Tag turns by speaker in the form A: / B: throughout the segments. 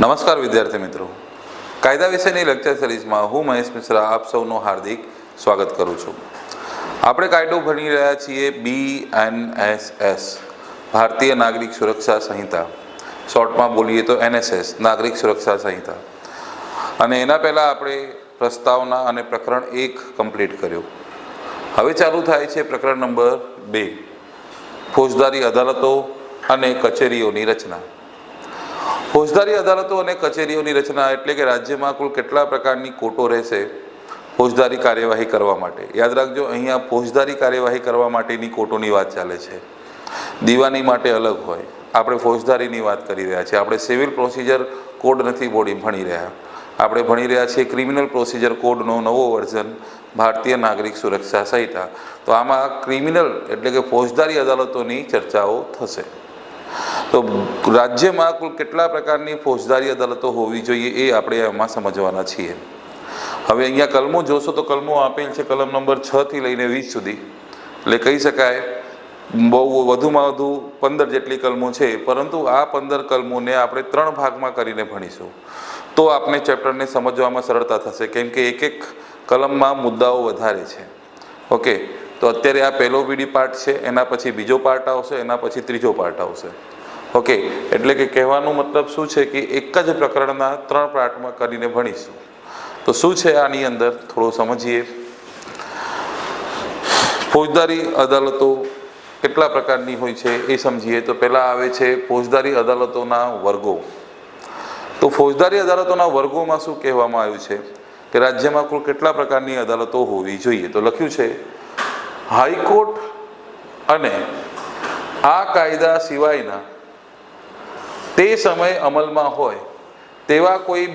A: નમસ્કાર વિદ્યાર્થી મિત્રો. કાયદા વિષયની લેક્ચર સિરીઝમાં હું મહેશ મિશ્રા આપ સૌનું હાર્દિક સ્વાગત કરું છું. આપણે કાયદો ભણી રહ્યા છીએ બી એન એસ એસ ભારતીય નાગરિક સુરક્ષા સંહિતા. શોર્ટમાં બોલીએ તો એનએસએસ નાગરિક સુરક્ષા સંહિતા. અને એના પહેલાં આપણે પ્રસ્તાવના અને પ્રકરણ એક કમ્પ્લીટ કર્યું. હવે ચાલુ થાય છે પ્રકરણ નંબર બે. ફોજદારી અદાલતો અને કચેરીઓની રચના. ફોજદારી અદાલતો અને કચેરીઓની રચના એટલે કે રાજ્યમાં કુલ કેટલા પ્રકારની કોટો રહેશે ફોજદારી કાર્યવાહી કરવા માટે? યાદ રાખજો, અહીંયા ફોજદારી કાર્યવાહી કરવા માટેની કોટોની વાત ચાલે છે. દીવાની માટે અલગ હોય. આપણે ફોજદારીની વાત કરી રહ્યા છીએ. આપણે સિવિલ પ્રોસિજર કોડ નથી બોડી ભણી રહ્યા. આપણે ભણી રહ્યા છીએ ક્રિમિનલ પ્રોસિજર કોડનો નવો વર્ઝન, ભારતીય નાગરિક સુરક્ષા સંહિતા. તો આમાં ક્રિમિનલ એટલે કે ફોજદારી અદાલતોની ચર્ચાઓ થશે. તો રાજ્યમાં કુલ કેટલા પ્રકારની ફોજદારી અદાલતો હોવી જોઈએ એ આપણે એમાં સમજવાના છીએ. હવે અહીંયા કલમો જોશો તો કલમો આપેલ છે, કલમ નંબર છ થી લઈને વીસ સુધી. એટલે કહી શકાય, બહુ વધુમાં વધુ પંદર જેટલી કલમો છે, પરંતુ આ પંદર કલમોને આપણે ત્રણ ભાગમાં કરીને ભણીશું. તો આપણે ચેપ્ટરને સમજવામાં સરળતા થશે, કેમ કે એક એક કલમમાં મુદ્દાઓ વધારે છે. ઓકે તો અત્યારે આ પહેલો બીડી પાર્ટ છે, એના પછી બીજો પાર્ટ આવશે, એના પછી ત્રીજો પાર્ટ આવશે. ઓકે, એટલે કે કહેવાનો મતલબ શું છે કે એક જ પ્રકરણના ત્રણ પાર્ટમાં કરીને ભણીશું. તો શું છે આની અંદર? થોડું સમજીએ. ફોજદારી અદાલતો કેટલા પ્રકારની હોય છે એ સમજીએ. તો પહેલાં આવે છે ફોજદારી અદાલતોના વર્ગો. તો ફોજદારી અદાલતોના વર્ગોમાં શું કહેવામાં આવ્યું છે? કે રાજ્યમાં કુલ કેટલા પ્રકારની અદાલતો હોવી જોઈએ? તો લખ્યું છે હાઈકોર્ટ અને આ કાયદા સિવાયના તે સમય અમલમાં હોય તેવા કોઈ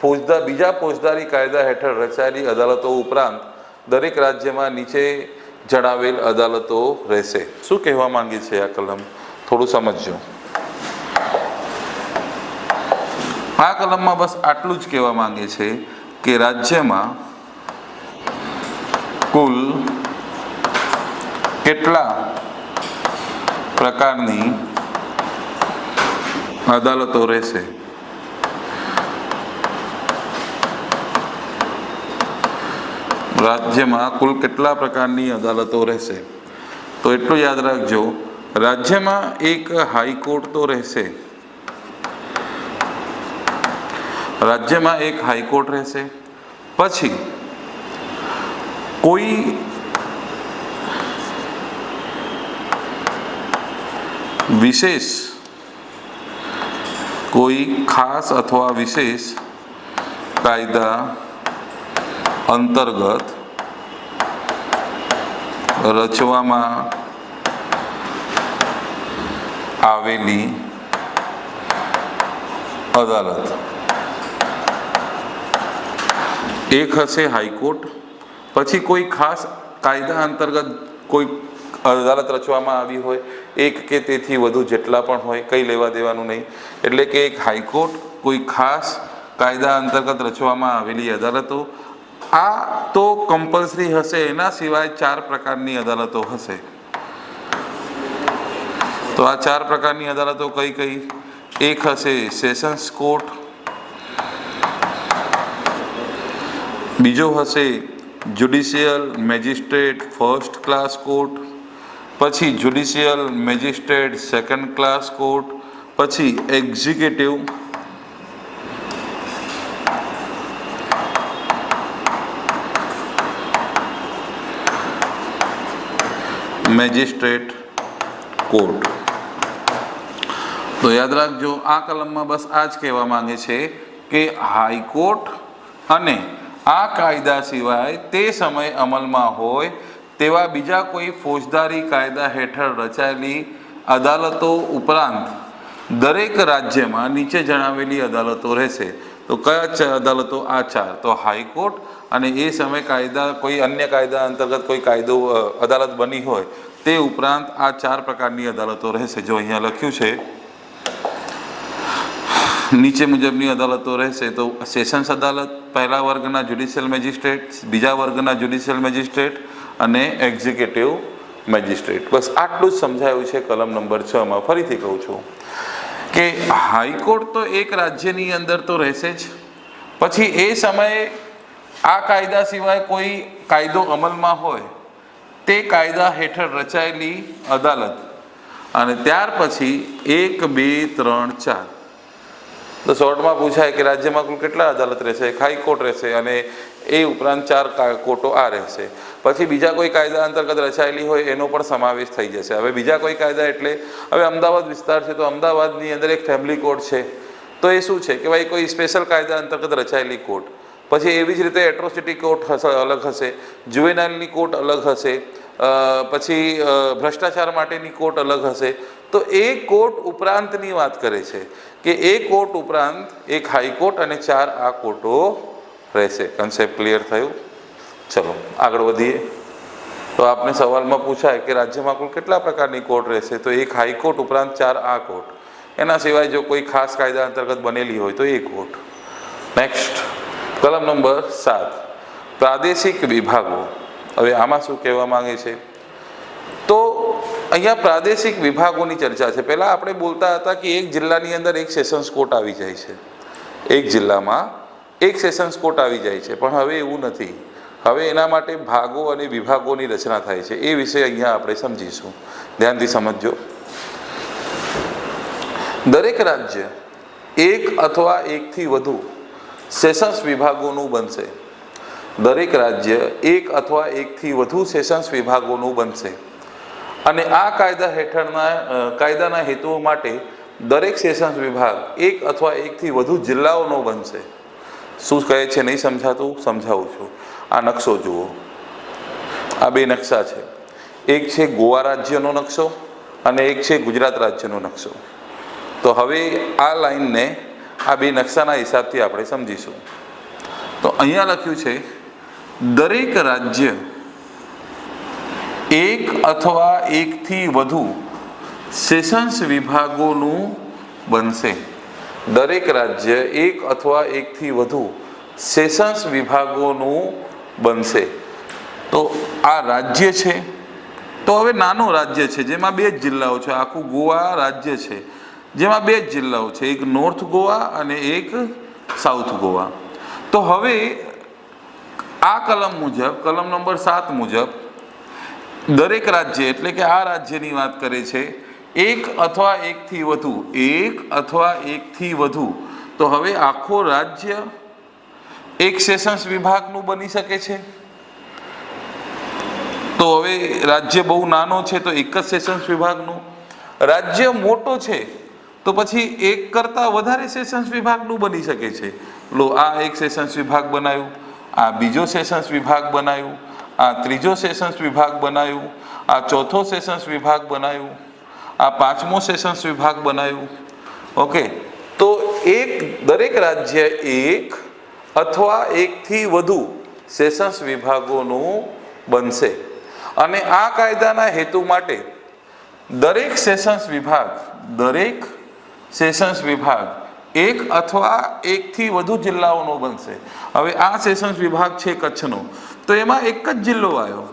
A: ફોજદાર બીજા ફોજદારી કાયદા હેઠળ રચાયેલી અદાલતો ઉપરાંત દરેક રાજ્યમાં નીચે જણાવેલ અદાલતો રહેશે. શું કહેવા માંગે છે આ કલમ? થોડું સમજજો. આ કલમમાં બસ આટલું જ કહેવા માંગે છે કે રાજ્યમાં કુલ કેટલા પ્રકારની અદાલતો રહેશે? રાજ્યમાં કુલ કેટલા પ્રકારની અદાલતો રહેશે? તો એટલું યાદ રાખજો, રાજ્યમાં એક હાઈકોર્ટ તો રહેશે. રાજ્યમાં એક હાઈકોર્ટ રહેશે. પછી કોઈ વિશેષ, કોઈ ખાસ અથવા વિશેષ કાયદા અંતર્ગત રચવામાં આવેલી અદાલત. એક હશે હાઈકોર્ટ, પછી કોઈ ખાસ કાયદા અંતર્ગત કોઈ અદાલત રચવામાં આવી હોય, એક કે તેથી વધુ જેટલા પણ હોય, કંઈ લેવા દેવાનું નહીં. એટલે કે એક હાઈકોર્ટ કોઈ ખાસ કાયદા અંતર્ગત રચવામાં આવેલી અદાલતો, આ તો કમ્પલસરી હશે, એના સિવાય ચાર પ્રકારની અદાલતો હશે. તો આ ચાર પ્રકારની અદાલતો કઈ કઈ? એક હશે સેશન્સ કોર્ટ, બીજો હશે judicial magistrate first class court પછી judicial magistrate second class court પછી એક્ઝિક્યુટિવ મેજિસ્ટ્રેટ કોર્ટ. તો યાદ રાખજો, આ કલમમાં બસ આ જ કહેવા માંગે છે કે હાઈકોર્ટ અને આ કાયદા સિવાય તે સમય અમલમાં હોય તેવા બીજા કોઈ ફોજદારી કાયદા હેઠળ રચાયેલી અદાલતો ઉપરાંત દરેક રાજ્યમાં નીચે જણાવેલી અદાલતો રહેશે. તો કયા અદાલતો? આ ચાર. તો હાઈકોર્ટ અને એ સમય કાયદા, કોઈ અન્ય કાયદા અંતર્ગત કોઈ કાયદો અદાલત બની હોય, તે ઉપરાંત આ ચાર પ્રકારની અદાલતો રહેશે. જો અહીંયા લખ્યું છે, નીચે મુજબની અદાલતો રહેશે, તો સેશન્સ અદાલત, પહેલા વર્ગના જ્યુડિશિયલ મેજિસ્ટ્રેટ બીજા વર્ગના જ્યુડિશિયલ મેજિસ્ટ્રેટ અને એક્ઝિક્યુટિવ મેજિસ્ટ્રેટ. બસ આટલું જ સમજાયું છે કલમ નંબર છમાં ફરીથી કહું છું કે હાઈકોર્ટ તો એક રાજ્યની અંદર તો રહેશે જ. પછી એ સમયે આ કાયદા સિવાય કોઈ કાયદો અમલમાં હોય, તે કાયદા હેઠળ રચાયેલી અદાલત. અને ત્યાર પછી એક, બે, ત્રણ, ચાર. તો શોર્ટમાં પૂછાય કે રાજ્યમાં કુલ કેટલા અદાલત રહેશે, એક હાઈકોર્ટ રહેશે અને એ ઉપરાંત ચાર કોર્ટો આ રહેશે. પછી બીજા કોઈ કાયદા અંતર્ગત રચાયેલી હોય એનો પણ સમાવેશ થઈ જશે. હવે બીજા કોઈ કાયદા એટલે, હવે અમદાવાદ વિસ્તાર છે તો અમદાવાદની અંદર એક ફેમિલી કોર્ટ છે. તો એ શું છે કે ભાઈ કોઈ સ્પેશિયલ કાયદા અંતર્ગત રચાયેલી કોર્ટ પછી એવી જ રીતે એટ્રોસિટી કોર્ટ અલગ હશે. જુવેનાઇલની કોર્ટ અલગ હશે. પછી ભ્રષ્ટાચાર માટેની કોર્ટ અલગ હશે. તો એ કોર્ટ ઉપરાંતની વાત કરે છે કે એ કોર્ટ ઉપરાંત એક હાઈકોર્ટ અને ચાર આ કોર્ટો રહેશે. કન્સેપ્ટ ક્લિયર થયું? ચલો, આગળ વધીએ. તો આપને સવાલમાં પૂછાય કે રાજ્યમાં કુલ કેટલા પ્રકારની કોર્ટ રહેશે? તો એક હાઈકોર્ટ ઉપરાંત ચાર આ કોર્ટ. એના સિવાય જો કોઈ ખાસ કાયદા અંતર્ગત બનેલી હોય તો એ કોર્ટ. નેક્સ્ટ કલમ નંબર સાત. પ્રાદેશિક વિભાગો. હવે આમાં શું કહેવા માંગે છે? તો અહીંયા પ્રાદેશિક વિભાગોની ચર્ચા છે. પહેલાં આપણે બોલતા હતા કે એક જિલ્લાની અંદર એક સેશન્સ કોર્ટ આવી જાય છે. એક જિલ્લામાં એક સેશન્સ કોર્ટ આવી જાય છે. પણ હવે એવું નથી. હવે એના માટે ભાગો અને વિભાગોની રચના થાય છે. એ વિશે અહીંયા આપણે સમજીશું. ધ્યાનથી સમજજો. દરેક રાજ્ય એક અથવા એકથી વધુ સેશન્સ વિભાગોનું બનશે. દરેક રાજ્ય એક અથવા એકથી વધુ સેશન્સ વિભાગોનું બનશે. અને આ કાયદા હેઠળના કાયદાના હેતુઓ માટે દરેક સેશન્સ વિભાગ એક અથવા એકથી વધુ જિલ્લાઓનો બનશે. શું કહે છે? નહીં સમજાતું? સમજાવું છું. આ નકશો જુઓ. આ બે નકશા છે. એક છે ગોવા રાજ્યનો નકશો અને એક છે ગુજરાત રાજ્યનો નકશો. તો હવે આ લાઈનને આ બે નકશાના હિસાબથી આપણે સમજીશું. તો અહીંયા લખ્યું છે, દરેક રાજ્ય એક અથવા એકથી વધુ સેશન્સ વિભાગોનું બનશે. દરેક રાજ્ય એક અથવા એકથી વધુ સેશન્સ વિભાગોનું બનશે. તો આ રાજ્ય છે. તો હવે નાનું રાજ્ય છે, જેમાં બે જ જિલ્લાઓ છે. આખું ગોવા રાજ્ય છે. જેમાં બે જ જિલ્લાઓ છે, એક નોર્થ ગોવા અને એક સાઉથ ગોવા તો હવે આ કલમ મુજબ, કલમ નંબર સાત મુજબ, દરેક રાજ્ય, એટલે કે આ રાજ્યની વાત કરે છે, એક અથવા એકથી વધુ, એક અથવા એકથી વધુ. તો હવે આખો રાજ્ય એક સેશન્સ વિભાગનું બની શકે છે? તો હવે રાજ્ય બહુ નાનો છે તો એક જ સેશન્સ વિભાગનું. રાજ્ય મોટો છે તો પછી એક કરતાં વધારે સેશન્સ વિભાગનું બની શકે છે. લો, આ એક સેશન્સ વિભાગ બનાવ્યું આ બીજો સેશન્સ વિભાગ બનાવ્યું આ ત્રીજો સેશન્સ વિભાગ બનાવ્યું આ ચોથો સેશન્સ વિભાગ બનાવ્યું આ પાંચમો સેશન્સ વિભાગ બનાવ્યું ઓકે, તો એક દરેક રાજ્ય એક અથવા એકથી વધુ સેશન્સ વિભાગોનું બનશે. અને આ કાયદાના હેતુ માટે દરેક સેશન્સ વિભાગ, દરેક સેશન્સ વિભાગ એક અથવા એકથી વધુ જિલ્લાઓનો બનશે. હવે આ સેશન્સ વિભાગ છે કચ્છનો. તો એમાં એક જ જિલ્લો આવ્યો.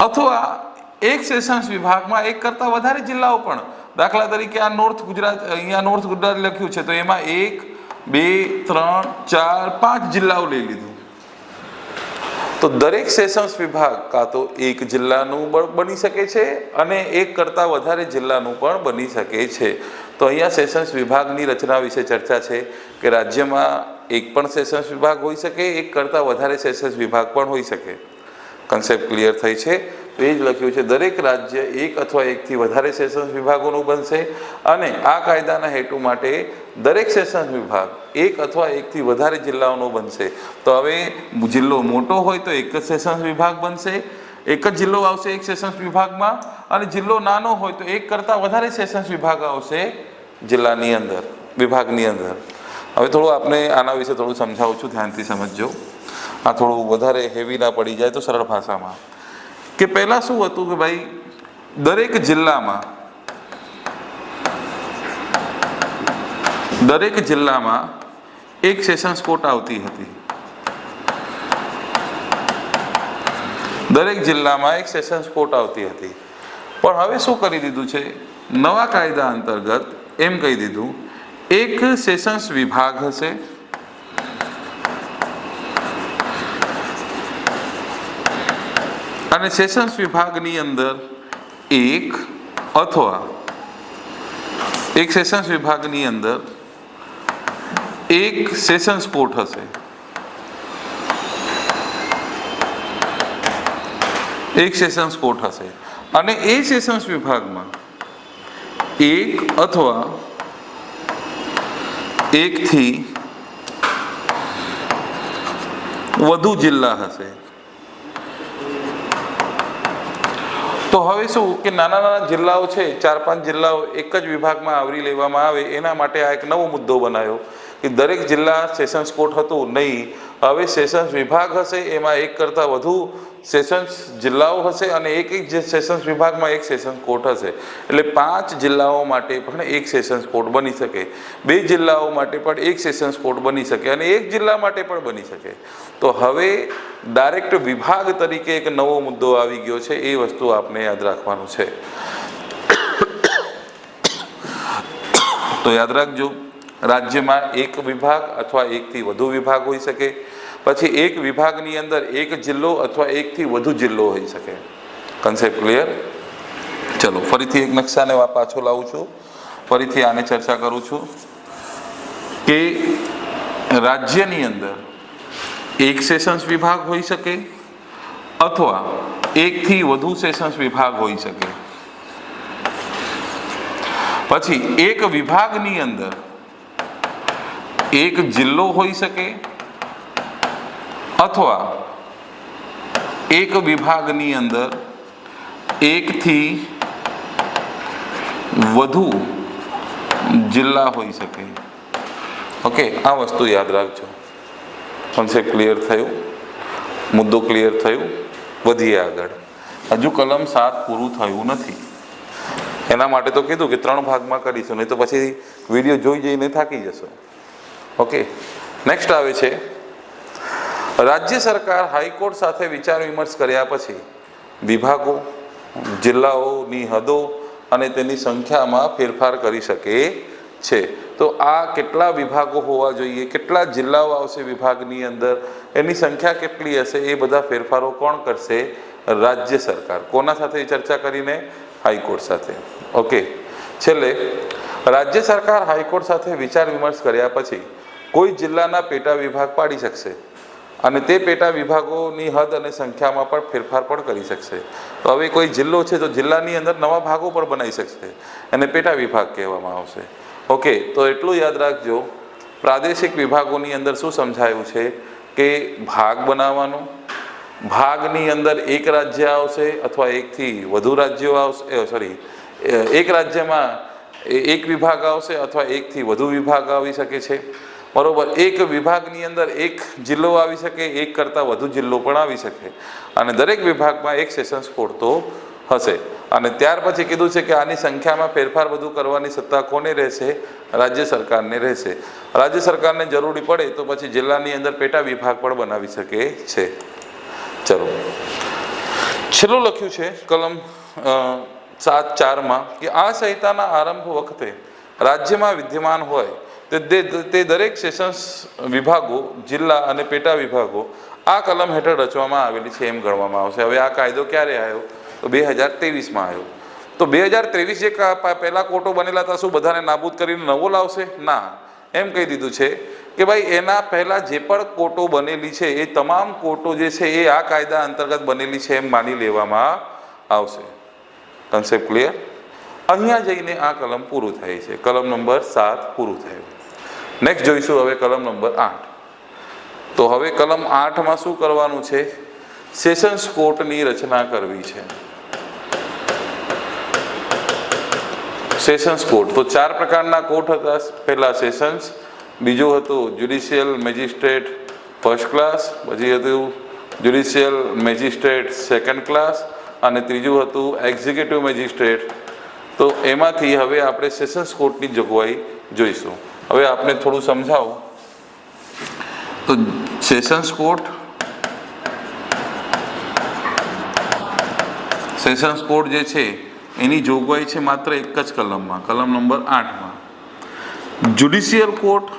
A: અથવા એક સેશન્સ વિભાગમાં એક કરતાં વધારે જિલ્લાઓ પણ. દાખલા તરીકે આ નોર્થ ગુજરાત, અહીંયા નોર્થ ગુજરાત લખ્યું છે, તો એમાં એક બે, ત્રણ, ચાર, પાંચ જિલ્લાઓ લઈ લીધું. તો દરેક સેશન્સ વિભાગ કાં તો એક જિલ્લાનું બની શકે છે અને એક કરતાં વધારે જિલ્લાનું પણ બની શકે છે. તો અહીંયા સેશન્સ વિભાગની રચના વિશે ચર્ચા છે કે રાજ્યમાં એક પણ સેશન્સ વિભાગ હોઈ શકે, એક કરતાં વધારે સેશન્સ વિભાગ પણ હોઈ શકે. કન્સેપ્ટ ક્લિયર થઈ છે. તો એ જ લખ્યું છે, દરેક રાજ્ય એક અથવા એકથી વધારે સેશન્સ વિભાગોનું બનશે અને આ કાયદાના હેતુ માટે દરેક સેશન્સ વિભાગ એક અથવા એકથી વધારે જિલ્લાઓનો બનશે. તો હવે જિલ્લો મોટો હોય તો એક જ સેશન્સ વિભાગ બનશે, એક જ જિલ્લો આવશે એક સેશન્સ વિભાગમાં, અને જિલ્લો નાનો હોય તો એક કરતાં વધારે સેશન્સ વિભાગ આવશે જિલ્લાની અંદર, વિભાગની અંદર. હવે થોડું આપને આના વિશે થોડું સમજાવું છું, ધ્યાનથી સમજજો. આ થોડું વધારે હેવી ના પડી જાય તો સરળ ભાષામાં. કે પહેલાં શું હતું કે ભાઈ, દરેક જિલ્લામાં દરેક જિલ્લામાં એક સેશન્સ કોર્ટ આવતી હતી. દરેક જિલ્લામાં એક સેશન્સ કોર્ટ આવતી હતી. પણ હવે શું કરી દીધું છે? નવા કાયદા અંતર્ગત એમ કહી દીધું, એક સેશન્સ વિભાગ હશે. અને સેશન્સ વિભાગની અંદર એક અથવા એક સેશન્સ વિભાગની અંદર એક સેશન સ્પોર્ટ હશે. એક સેશન્સ કોર્ટ હશે. અને એ સેશન્સ વિભાગમાં એક અથવા એકથી વધુ જિલ્લા હશે. તો હવે શું કે નાના નાના જિલ્લાઓ છે, ચાર પાંચ જિલ્લાઓ એક જ વિભાગમાં આવરી લેવામાં આવે, એના માટે આ એક નવો મુદ્દો બનાવ્યો કે દરેક જિલ્લા સેશન્સ કોર્ટ હતું નહીં. હવે સેશન્સ વિભાગ હશે, એમાં એક કરતાં વધુ સેશન્સ જિલ્લાઓ હશે અને એક એક જે સેશન્સ વિભાગમાં એક સેશન્સ કોર્ટ હશે. એટલે પાંચ જિલ્લાઓ માટે પણ એક સેશન્સ કોર્ટ બની શકે. બે જિલ્લાઓ માટે પણ એક સેશન્સ કોર્ટ બની શકે અને એક જિલ્લા માટે પણ બની શકે. તો હવે ડાયરેક્ટ વિભાગ તરીકે એક નવો મુદ્દો આવી ગયો છે, એ વસ્તુ આપણે યાદ રાખવાનું છે. તો યાદ રાખજો. રાજ્યમાં એક વિભાગ અથવા એકથી વધુ વિભાગ હોઈ શકે. પછી એક વિભાગની અંદર એક જિલ્લો અથવા એકથી વધુ જિલ્લો હોઈ શકે. કન્સેપ્ટ ક્લિયર ચલો, ફરીથી એક નકશાને પાછો લાવું છું. ફરીથી આને ચર્ચા કરું છું કે રાજ્યની અંદર એક સેશન્સ વિભાગ હોઈ શકે અથવા એકથી વધુ સેશન્સ વિભાગ હોઈ શકે. પછી એક વિભાગની અંદર એક જિલ્લો હોઈ શકે અથવા એક વિભાગની અંદર એકથી વધુ જિલ્લા હોઈ શકે. ઓકે, આ વસ્તુ યાદ રાખજો. કોન્સેપ્ટ ક્લિયર થયું? મુદ્દો ક્લિયર થયું? વધીએ આગળ. હજુ કલમ સાત પૂરું થયું નથી. એના માટે તો કીધું કે ત્રણ ભાગમાં કરીશું, નહીં તો પછી વીડિયો જોઈ જઈને થાકી જશો. ઓકે. નેક્સ્ટ આવે છે. રાજ્ય સરકાર હાઈકોર્ટ સાથે વિચાર વિમર્શ કર્યા પછી વિભાગો જિલ્લાઓની હદો અને તેની સંખ્યામાં ફેરફાર કરી શકે છે. તો આ કેટલા વિભાગો હોવા જોઈએ? કેટલા જિલ્લાઓ આવશે વિભાગની અંદર? એની સંખ્યા કેટલી હશે? એ બધા ફેરફારો કોણ કરશે? રાજ્ય સરકાર. કોના સાથે ચર્ચા કરીને? હાઈકોર્ટ સાથે. ઓકે. છેલ્લે, રાજ્ય સરકાર હાઈકોર્ટ સાથે વિચાર વિમર્શ કર્યા પછી કોઈ જિલ્લાના પેટા વિભાગ પાડી શકશે. અને તે પેટા વિભાગોની હદ અને સંખ્યામાં પણ ફેરફાર પણ કરી શકશે. તો હવે કોઈ જિલ્લો છે તો જિલ્લાની અંદર નવા ભાગો પણ બનાવી શકશે. એને પેટા વિભાગ કહેવામાં આવશે. ઓકે, તો એટલું યાદ રાખજો. પ્રાદેશિક વિભાગોની અંદર શું સમજાયું છે? કે ભાગ બનાવવાનો, ભાગની અંદર એક રાજ્ય આવશે અથવા એકથી વધુ રાજ્યો આવશે સોરી એક રાજ્યમાં એક વિભાગ આવશે અથવા એકથી વધુ વિભાગ આવી શકે છે? બરોબર, એક વિભાગની અંદર એક જિલ્લો આવી શકે, એક કરતાં વધુ જિલ્લો પણ આવી શકે. અને દરેક વિભાગમાં એક સેશન્સ ખોડતો હશે. અને ત્યાર પછી કીધું છે કે આની સંખ્યામાં ફેરફાર બધું કરવાની સત્તા કોને રહેશે? રાજ્ય સરકારને રહેશે. રાજ્ય સરકારને જરૂરી પડે તો પછી જિલ્લાની અંદર પેટા વિભાગ પણ બનાવી શકે છે. ચલો. છેલ્લું લખ્યું છે કલમ સાત, ચારમાં કે આ સંહિતાના આરંભ વખતે રાજ્યમાં વિદ્યમાન હોય તે તે દરેક સેશન્સ વિભાગો, જિલ્લા અને પેટા વિભાગો આ કલમ હેઠળ રચવામાં આવેલી છે એમ ગણવામાં આવશે. હવે આ કાયદો ક્યારે આવ્યો? તો બે હજાર ત્રેવીસમાં આવ્યો. તો બે હજાર ત્રેવીસ જે પહેલાં કોટો બનેલા હતા, શું બધાને નાબૂદ કરીને નવો લાવશે? ના. એમ કહી દીધું છે કે ભાઈ, એના પહેલાં જે પણ કોટો બનેલી છે, એ તમામ કોટો જે છે, એ આ કાયદા અંતર્ગત બનેલી છે એમ માની લેવામાં આવશે. કન્સેપ્ટ ક્લિયર અહીંયા જઈને આ કલમ પૂરું થાય છે. કલમ નંબર સાત પૂરું થયું. નેક્સ્ટ જોઈશું હવે કલમ નંબર આઠ. તો હવે કલમ આઠમાં શું કરવાનું છે? સેશન્સ કોર્ટની રચના કરવી છે. સેશન્સ કોર્ટ તો ચાર પ્રકારના કોર્ટ હતા. પહેલા સેશન્સ બીજું હતું જ્યુડિશિયલ મેજિસ્ટ્રેટ ફર્સ્ટ ક્લાસ પછી હતું જ્યુડિશિયલ મેજિસ્ટ્રેટ સેકન્ડ ક્લાસ અને ત્રીજું હતું એક્ઝિક્યુટિવ મેજિસ્ટ્રેટ તો એમાંથી હવે આપણે સેશન્સ કોર્ટની જોગવાઈ જોઈશું. હવે આપને થોડું સમજાવું. તો સેશન્સ કોર્ટ સેશન્સ કોર્ટ જે છે, એની જોગવાઈ છે માત્ર એક જ કલમમાં, કલમ નંબર આઠમાં. Judicial court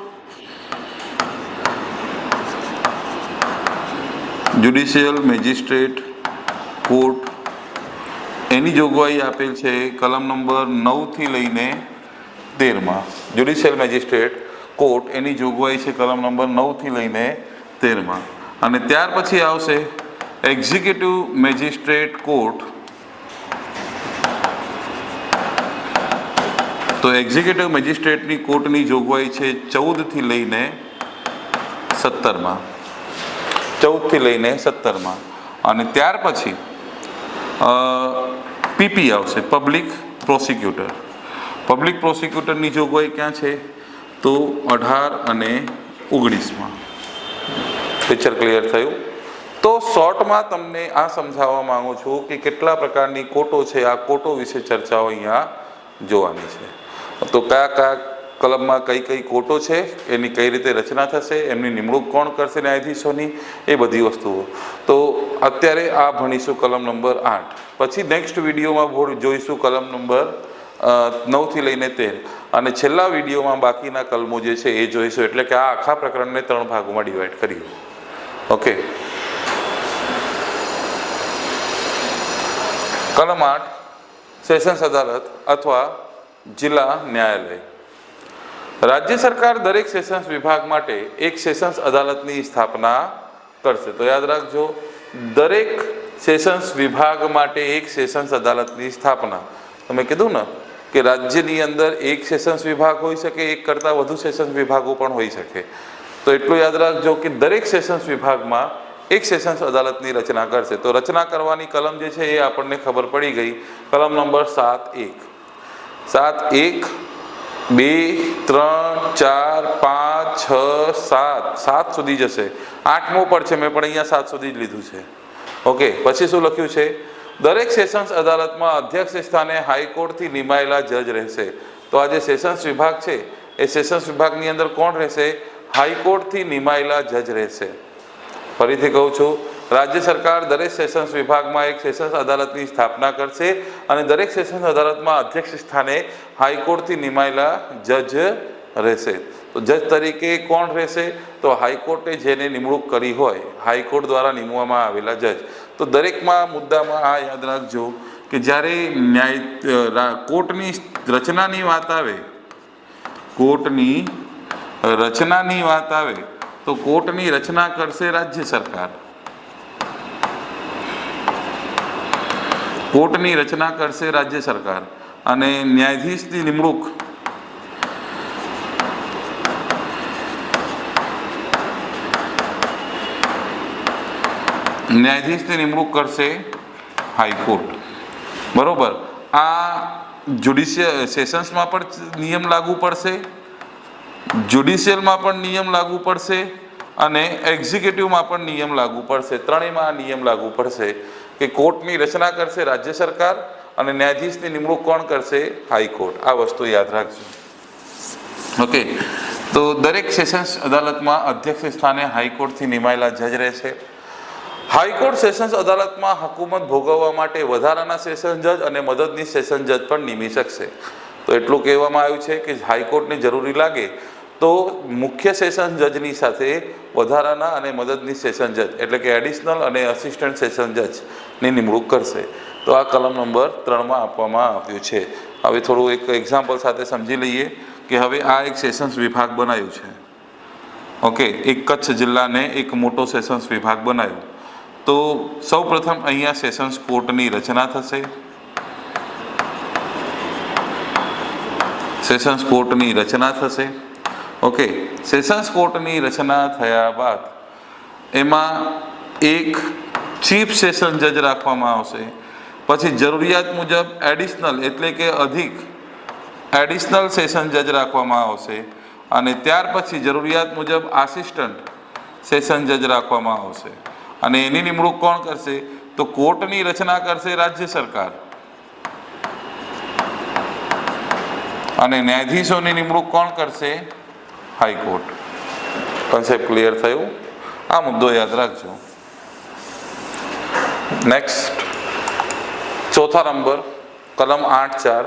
A: judicial magistrate court એની જોગવાઈ આપેલ છે કલમ નંબર નવથી લઈને તેરમાં જ્યુડિશિયલ મેજિસ્ટ્રેટ કોર્ટ એની જોગવાઈ છે કલમ નંબર નવથી લઈને તેરમાં. અને ત્યાર પછી આવશે એક્ઝિક્યુટિવ મેજિસ્ટ્રેટ કોર્ટ તો એક્ઝિક્યુટિવ મેજિસ્ટ્રેટની કોર્ટની જોગવાઈ છે ચૌદથી લઈને સત્તરમાં. ચૌદથી લઈને સત્તરમાં. અને ત્યાર પછી પીપી આવશે પબ્લિક પ્રોસિક્યુટર પબ્લિક પ્રોસિક્યુટરની જોગવાઈ ક્યાં છે? તો અઢાર અને ઓગણીસમાં. પિક્ચર ક્લિયર થયું? તો શોર્ટમાં તમને આ સમજાવવા માંગુ છું કે કેટલા પ્રકારની કોટો છે? આ કોટો વિશે ચર્ચાઓ અહીંયા જોવાની છે. તો કયા કયા કલમમાં કઈ કઈ કોટો છે? એની કઈ રીતે રચના થશે? એમની નિમણૂક કોણ કરશે ન્યાયાધીશોની? એ બધી વસ્તુઓ. તો અત્યારે આ ભણીશું કલમ નંબર આઠ. પછી નેક્સ્ટ વિડીયોમાં જોઈશું કલમ નંબર નવથી લઈને તેર. અને છેલ્લા વિડીયોમાં બાકીના કલમો જે છે એ જોઈશું. એટલે કે આ આખા પ્રકરણને ત્રણ ભાગોમાં ડિવાઈડ કર્યું ઓકે કલમ આઠ, સેશન્સ અદાલત અથવા જિલ્લા ન્યાયાલય. રાજ્ય સરકાર દરેક સેશન્સ વિભાગ માટે એક સેશન્સ અદાલતની સ્થાપના કરશે. તો યાદ રાખજો, દરેક સેશન્સ વિભાગ માટે એક સેશન્સ અદાલતની સ્થાપના. તમે કીધું ને? કે રાજ્યની અંદર એક સેશન્સ વિભાગ હોઈ શકે, એક કરતાં વધુ સેશન્સ વિભાગો પણ હોઈ શકે. તો એટલું યાદ રાખજો કે દરેક સેશન્સ વિભાગમાં એક સેશન્સ અદાલતની રચના કરશે. તો રચના કરવાની કલમ જે છે એ આપણને ખબર પડી ગઈ. કલમ નંબર સાત એક. સાત એક, બે, ત્રણ, ચાર, પાંચ, છ, સાત. સાત સુધી જશે. આઠમો પર છે, મેં પણ અહીંયા સાત સુધી જ લીધું છે. ઓકે, પછી શું લખ્યું છે? દરેક સેશન્સ અદાલતમાં અધ્યક્ષ સ્થાને હાઈકોર્ટથી નિમાયેલા જજ રહેશે. તો આ જે સેશન્સ વિભાગ છે. એ સેશન્સ વિભાગની અંદર કોણ રહેશે? હાઈકોર્ટથી નિમાયેલા જજ રહેશે. ફરીથી કહું છું, રાજ્ય સરકાર દરેક સેશન્સ વિભાગમાં એક સેશન્સ અદાલતની સ્થાપના કરશે અને દરેક સેશન્સ અદાલતમાં અધ્યક્ષ સ્થાને હાઈકોર્ટથી નિમાયેલા જજ રહેશે. તો જજ તરીકે કોણ રહેશે? તો હાઈકોર્ટે જેને નિમણૂક કરી હોય, હાઈકોર્ટ દ્વારા નિમવામાં આવેલા જજ. તો દરેકમાં મુદ્દામાં આ યાદ રાખજો કે જ્યારે ન્યાય કોર્ટની રચનાની વાત આવે, કોર્ટની રચનાની વાત આવે, તો કોર્ટની રચના કરશે રાજ્ય સરકાર. કોર્ટની રચના કરશે રાજ્ય સરકાર. અને ન્યાયાધીશની નિમણૂક ન્યાયાધીશની નિમણૂક કરશે હાઈકોર્ટ બરોબર. આ જ્યુડિશિયલ સેશન્સમાં પણ નિયમ લાગુ પડશે. જ્યુડિશિયલમાં પણ નિયમ લાગુ પડશે અને એક્ઝિક્યુટિવમાં પણ નિયમ લાગુ પડશે. ત્રણેયમાં આ નિયમ લાગુ પડશે કે કોર્ટની રચના કરશે રાજ્ય સરકાર અને ન્યાયાધીશની નિમણૂક કોણ કરશે? હાઈકોર્ટ આ વસ્તુ યાદ રાખજો. ઓકે તો દરેક સેશન્સ અદાલતમાં અધ્યક્ષ સ્થાને હાઈકોર્ટથી નિમાયેલા જજ રહેશે. હાઈકોર્ટ સેશન્સ અદાલતમાં હકુમત ભોગવવા માટે વધારાના સેશન જજ અને મદદની સેશન જજ પણ નિમી શકશે. તો એટલું કહેવામાં આવ્યું છે કે હાઈકોર્ટને જરૂરી લાગે તો મુખ્ય સેશન જજની સાથે વધારાના અને મદદની સેશન જજ, એટલે કે એડિશનલ અને અસિસ્ટન્ટ સેશન જજની નિમણૂક કરશે. તો આ કલમ નંબર ત્રણમાં આપવામાં આવ્યું છે. હવે થોડું એક એક્ઝામ્પલ સાથે સમજી લઈએ કે હવે આ એક સેશન્સ વિભાગ બનાવ્યું છે. ઓકે, એક કચ્છ જિલ્લાને એક મોટો સેશન્સ વિભાગ બનાવ્યો તો સૌ પ્રથમ અહીંયા સેશન્સ કોર્ટની રચના થશે. સેશન્સ કોર્ટની રચના થશે. ઓકે, સેશન્સ કોર્ટની રચના થયા બાદ એમાં એક ચીફ સેશન જજ રાખવામાં આવશે. પછી જરૂરિયાત મુજબ એડિશનલ એટલે કે અધિક એડિશનલ સેશન જજ રાખવામાં આવશે અને ત્યાર પછી જરૂરિયાત મુજબ આસિસ્ટન્ટ સેશન જજ રાખવામાં આવશે. અને એની નિમણૂક કોણ કરશે? તો કોર્ટની રચના કરશે રાજ્ય સરકાર. અને ન્યાયાધીશોની નિમણૂક કોણ કરશે? હાઈકોર્ટ. કન્સેપ્ટ ક્લિયર થયું? આ મુદ્દો યાદ રાખજો. નેક્સ્ટ ચોથા નંબર, કલમ આઠ ચાર.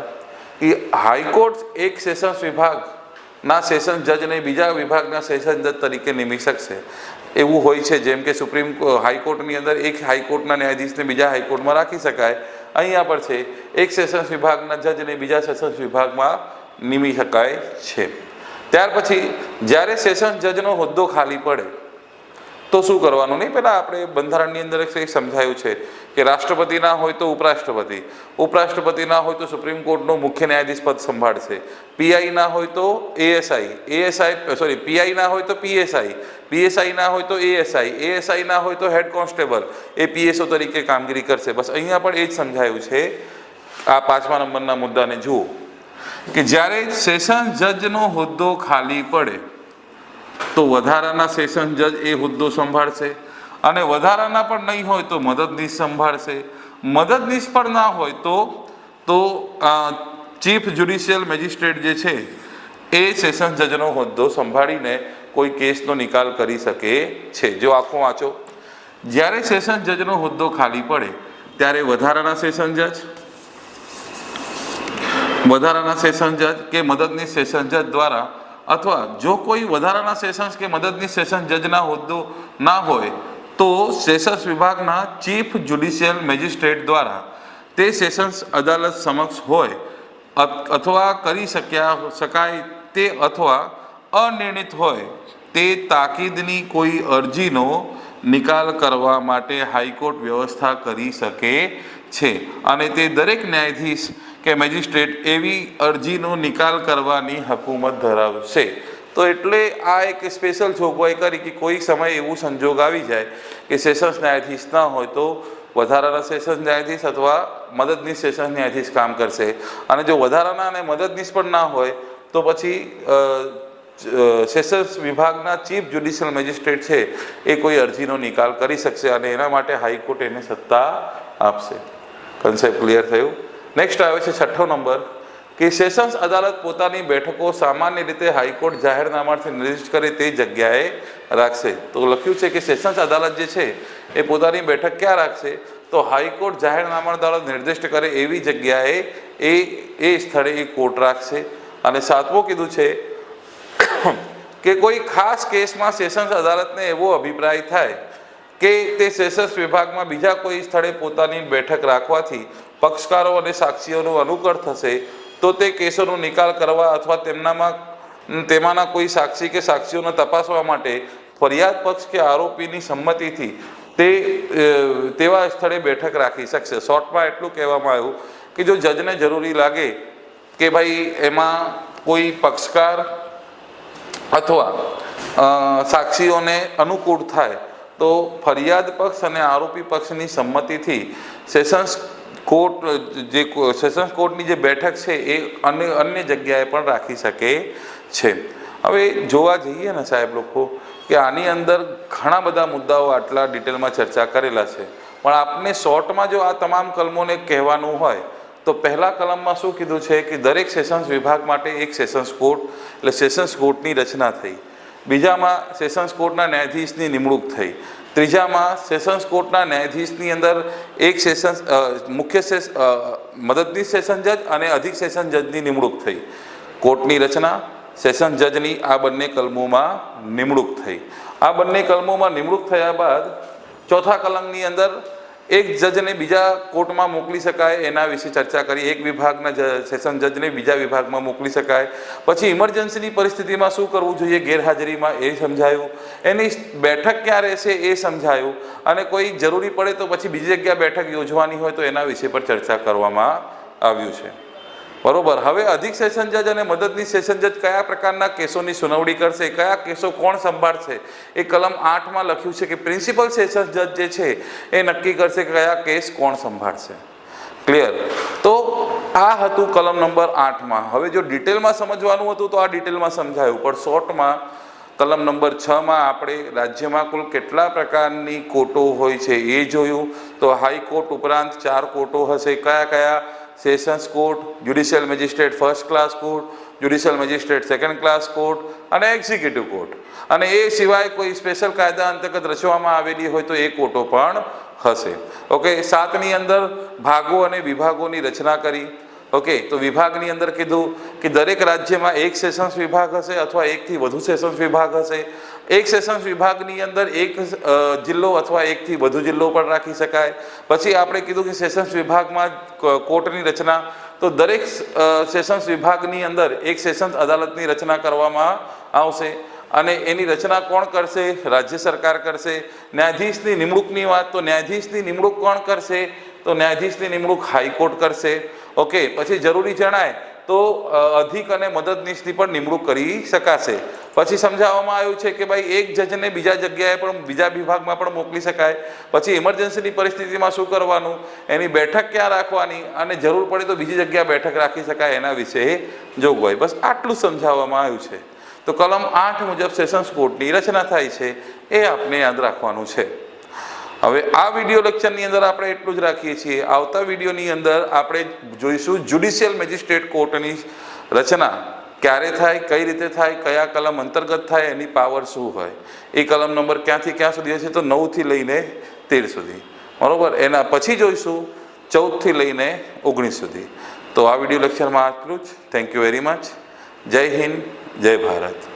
A: એ હાઈકોર્ટ એક સેશન્સ વિભાગના સેશન જજને બીજા વિભાગના સેશન જજ તરીકે નિમી શકશે એવું હોય છે, જેમ કે સુપ્રીમ હાઈકોર્ટની અંદર એક હાઈકોર્ટના ન્યાયાધીશને બીજા હાઈકોર્ટમાં રાખી શકાય. અહીંયા પર છે, એક સેશન્સ વિભાગના જજને બીજા સેશન્સ વિભાગમાં નિમી શકાય છે. ત્યાર પછી, જ્યારે સેશન્સ જજનો હોદ્દો ખાલી પડે તો શું કરવાનું? નહીં, પહેલાં આપણે બંધારણની અંદર એક સમજાયું છે કે રાષ્ટ્રપતિ ના હોય તો ઉપરાષ્ટ્રપતિ ઉપરાષ્ટ્રપતિ ના હોય તો સુપ્રીમ કોર્ટનો મુખ્ય ન્યાયાધીશ પદ સંભાળશે. પીઆઈ ના હોય તો એએસઆઈ એએસઆઈ સોરી પીઆઈ ના હોય તો પીએસઆઈ પીએસઆઈ ના હોય તો એએસઆઈ એએસઆઈ ના હોય તો હેડ કોન્સ્ટેબલ. એ પીએસઓ તરીકે કામગીરી કરશે. બસ અહીંયા પણ એ જ સમજાયું છે. આ પાંચમા નંબરના મુદ્દાને જુઓ કે જ્યારે સેશન જજનો હોદ્દો ખાલી પડે તો વધારાના સેશન જજ એ હોદ્દો સંભાળશે. અને વધારાના પણ નહીં હોય તો મદદનીશ સંભાળશે. મદદનીશ પણ ના હોય તો તો ચીફ જ્યુડિશિયલ મેજિસ્ટ્રેટ જે છે, એ સેશન જજનો હોદ્દો સંભાળીને કોઈ કેસનો નિકાલ કરી શકે છે. જો આખો વાંચો. જ્યારે સેશન જજનો હોદ્દો ખાલી પડે, ત્યારે વધારાના સેશન જજ? વધારાના સેશન જજ કે મદદની સેશન જજ દ્વારા અથવા જો કોઈ વધારાના સેશન્સ કે મદદની સેશન જજના હોદ્દો ના હોય, તો સેશન્સ વિભાગના ચીફ જ્યુડિશિયલ મેજિસ્ટ્રેટ દ્વારા તે સેશન્સ અદાલત સમક્ષ હોય અથવા કરી શક્યા શકાય તે અથવા અનિર્ણિત હોય, તે તાકીદની કોઈ અરજીનો નિકાલ કરવા માટે હાઈકોર્ટ વ્યવસ્થા કરી શકે છે. અને તે દરેક ન્યાયાધીશ કે મેજિસ્ટ્રેટ એવી અરજીનો નિકાલ કરવાની હકુમત ધરાવશે. તો એટલે આ એક સ્પેશિયલ જોગવાઈ કરી કે કોઈ સમય એવું સંજોગ આવી જાય કે સેશન્સ ન્યાયાધીશ ના હોય તો વધારાના સેશન્સ ન્યાયાધીશ અથવા મદદનીશ સેશન્સ ન્યાયાધીશ કામ કરશે. અને જો વધારાના અને મદદનીશ પણ ના હોય, તો પછી સેશન્સ વિભાગના ચીફ જ્યુડિશિયલ મેજિસ્ટ્રેટ છે એ કોઈ અરજીનો નિકાલ કરી શકશે અને એના માટે હાઈકોર્ટ એને સત્તા આપશે. કન્સેપ્ટ ક્લિયર થયું? નેક્સ્ટ આવે છે છઠ્ઠો નંબર, કે સેશન્સ અદાલત પોતાની બેઠકો સામાન્ય રીતે હાઈકોર્ટ જાહેરનામાથી નિર્દિષ્ટ કરે તે જગ્યાએ રાખશે. તો લખ્યું છે કે સેશન્સ અદાલત જે છે, એ પોતાની બેઠક ક્યાં રાખશે? તો હાઈકોર્ટ જાહેરનામા દ્વારા નિર્દિષ્ટ કરે એવી જગ્યાએ એ એ સ્થળે એ કોર્ટ રાખશે. અને સાતમું કીધું છે કે કોઈ ખાસ કેસમાં સેશન્સ અદાલતને એવો અભિપ્રાય થાય કે તે સેશન્સ વિભાગમાં બીજા કોઈ સ્થળે પોતાની બેઠક રાખવાથી પક્ષકારો અને સાક્ષીઓનું અનુકળ થશે, તો તે કેસોનો નિકાલ કરવા અથવા તેમનામાં, તેમાંના કોઈ સાક્ષી કે સાક્ષીઓને તપાસવા માટે ફરિયાદ પક્ષ કે આરોપીની સંમતિથી તે તેવા સ્થળે બેઠક રાખી શકશે. શોર્ટમાં એટલું કહેવામાં આવ્યું કે જો જજને જરૂરી લાગે કે ભાઈ એમાં કોઈ પક્ષકાર અથવા સાક્ષીઓને અનુકૂળ થાય, તો ફરિયાદ પક્ષ અને આરોપી પક્ષની સંમતિથી સેશન્સ કોર્ટ, જે સેશન્સ કોર્ટની જે બેઠક છે એ અન્ય અન્ય જગ્યાએ પણ રાખી શકે છે. હવે જોવા જઈએ ને સાહેબ લોકો, કે આની અંદર ઘણા બધા મુદ્દાઓ આટલા ડિટેલમાં ચર્ચા કરેલા છે. પણ આપને શોર્ટમાં જો આ તમામ કલમોને કહેવાનું હોય, તો પહેલા કલમમાં શું કીધું છે કે દરેક સેશન્સ વિભાગ માટે એક સેશન્સ કોર્ટ, એટલે સેશન્સ કોર્ટની રચના થઈ. બીજામાં સેશન્સ કોર્ટના ન્યાયાધીશની નિમણૂક થઈ. ત્રીજામાં સેશન્સ કોર્ટના ન્યાયાધીશની અંદર એક સેશન્સ મુખ્ય સેશ મદદની સેશન જજ અને અધિક સેશન જજની નિમણૂક થઈ. કોર્ટની રચના, સેશન જજની આ બંને કલમોમાં નિમણૂક થઈ. આ બંને કલમોમાં નિમણૂક થયા બાદ ચોથા કલમની અંદર એક જજને બીજા કોર્ટમાં મોકલી શકાય એના વિશે ચર્ચા કરી, એક વિભાગના સેશન જજને બીજા વિભાગમાં મોકલી શકાય. પછી ઇમરજન્સીની પરિસ્થિતિમાં શું કરવું જોઈએ, ગેરહાજરીમાં એ સમજાયું, એની બેઠક ક્યાં રહેશે એ સમજાયું, અને કોઈ જરૂરી પડે તો પછી બીજી જગ્યા બેઠક યોજવાની હોય તો એના વિશે પર ચર્ચા કરવામાં આવ્યું છે. બરોબર. હવે અધિક સેશન જજ અને મદદની સેશન જજ કયા પ્રકારના કેસોની સુનાવણી કરશે? કયા કેસો કોણ સંભાળશે? એ કલમ આઠમાં લખ્યું છે કે પ્રિન્સિપલ સેશન જજ જે છે, એ નક્કી કરશે કે કયા કેસ કોણ સંભાળશે. ક્લિયર તો આ હતું કલમ નંબર આઠમાં. હવે જો ડિટેલમાં સમજવાનું હતું તો આ ડિટેલમાં સમજાયું. પણ શોર્ટમાં કલમ નંબર છમાં આપણે રાજ્યમાં કુલ કેટલા પ્રકારની કોર્ટો હોય છે એ જોયું. તો હાઈકોર્ટ ઉપરાંત ચાર કોર્ટો હશે. કયા કયા sessions court judicial magistrate first class court judicial magistrate second class court અને એક્ઝિક્યુટિવ કોર્ટ અને એ સિવાય કોઈ સ્પેશિયલ કાયદા અંતર્ગત રચવામાં આવેલી હોય તો એ કોર્ટો પણ હશે. ઓકે સાતની અંદર ભાગો અને વિભાગોની રચના કરી. ઓકે તો વિભાગની અંદર કીધું કે દરેક રાજ્યમાં એક સેશન્સ વિભાગ હશે અથવા એકથી વધુ સેશન્સ વિભાગ હશે. એક સેશન્સ વિભાગની અંદર એક જિલ્લો અથવા એકથી વધુ જિલ્લો પણ રાખી શકાય. પછી આપણે કીધું કે સેશન્સ વિભાગમાં કોર્ટની રચના. તો દરેક સેશન્સ વિભાગની અંદર એક સેશન્સ અદાલતની રચના કરવામાં આવશે. અને એની રચના કોણ કરશે? રાજ્ય સરકાર કરશે. ન્યાયાધીશની નિમણૂકની વાત, તો ન્યાયાધીશની નિમણૂક કોણ કરશે? તો ન્યાયાધીશની નિમણૂક હાઈકોર્ટ કરશે. ઓકે, પછી જરૂરી જણાય તો અધિક અને મદદનીશની પણ નિમણૂક કરી શકાશે. પછી સમજાવવામાં આવ્યું છે કે ભાઈ એક જજને બીજા જગ્યાએ પણ બીજા વિભાગમાં પણ મોકલી શકાય. પછી ઇમરજન્સીની પરિસ્થિતિમાં શું કરવાનું? એની બેઠક ક્યાં રાખવાની? અને જરૂર પડે તો બીજી જગ્યાએ બેઠક રાખી શકાય એના વિશે જોગવાઈ. બસ આટલું સમજાવવામાં આવ્યું છે. તો કલમ આઠ મુજબ સેશન્સ કોર્ટની રચના થાય છે. એ આપને યાદ રાખવાનું છે. હવે આ વીડિયો લેક્ચરની અંદર આપણે એટલું જ રાખીએ છીએ. આવતા વિડીયોની અંદર આપણે જોઈશું જ્યુડિશિયલ મેજિસ્ટ્રેટ કોર્ટની રચના. ક્યારે થાય, કઈ રીતે થાય, કયા કલમ અંતર્ગત થાય, એની પાવર શું હોય? એ કલમ નંબર ક્યાંથી ક્યાં સુધી હશે? તો નવથી લઈને તેર સુધી. બરાબર? એના પછી જોઈશું, ચૌદથી લઈને ઓગણીસ સુધી. તો આ વીડિયો લેક્ચરમાં આટલું જ. થેન્ક યુ વેરી મચ જય હિન્દ, જય ભારત.